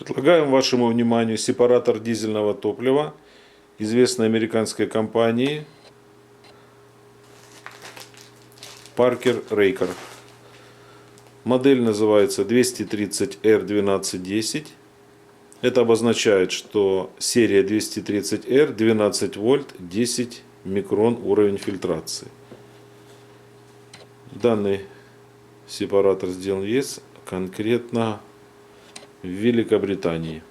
Предлагаем вашему вниманию сепаратор дизельного топлива известной американской компании Parker Raker. Модель называется 230R1210. Это обозначает, что серия 230R 12 вольт 10 микрон уровень фильтрации. Данный сепаратор сделан вес конкретно в Великобритании.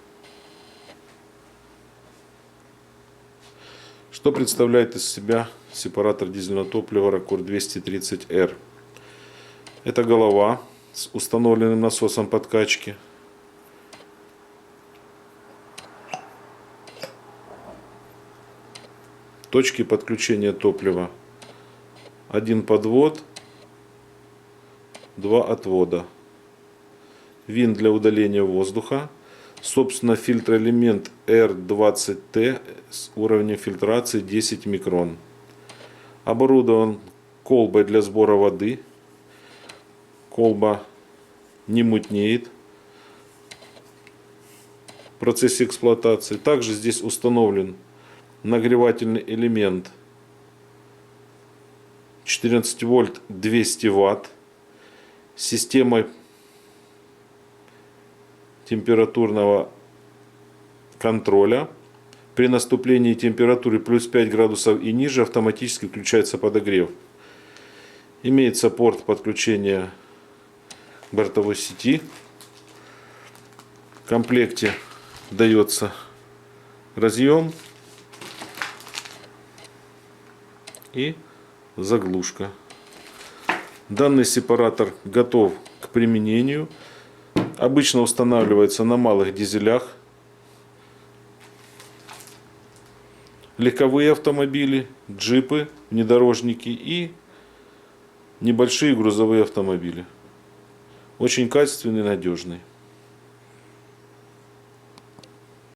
Что представляет из себя сепаратор дизельного топлива Ракур 230R? Это голова с установленным насосом подкачки. Точки подключения топлива. Один подвод, два отвода. Вин для удаления воздуха. Собственно, фильтроэлемент R20T с уровнем фильтрации 10 микрон. Оборудован колбой для сбора воды. Колба не мутнеет в процессе эксплуатации. Также здесь установлен нагревательный элемент 14 вольт 200 ватт системой температурного контроля. При наступлении температуры плюс 5 градусов и ниже автоматически включается подогрев. Имеется порт подключения бортовой сети. В комплекте дается разъем и заглушка. Данный сепаратор готов к применению. Обычно устанавливается на малых дизелях. Легковые автомобили, джипы, внедорожники и небольшие грузовые автомобили. Очень качественный надежный.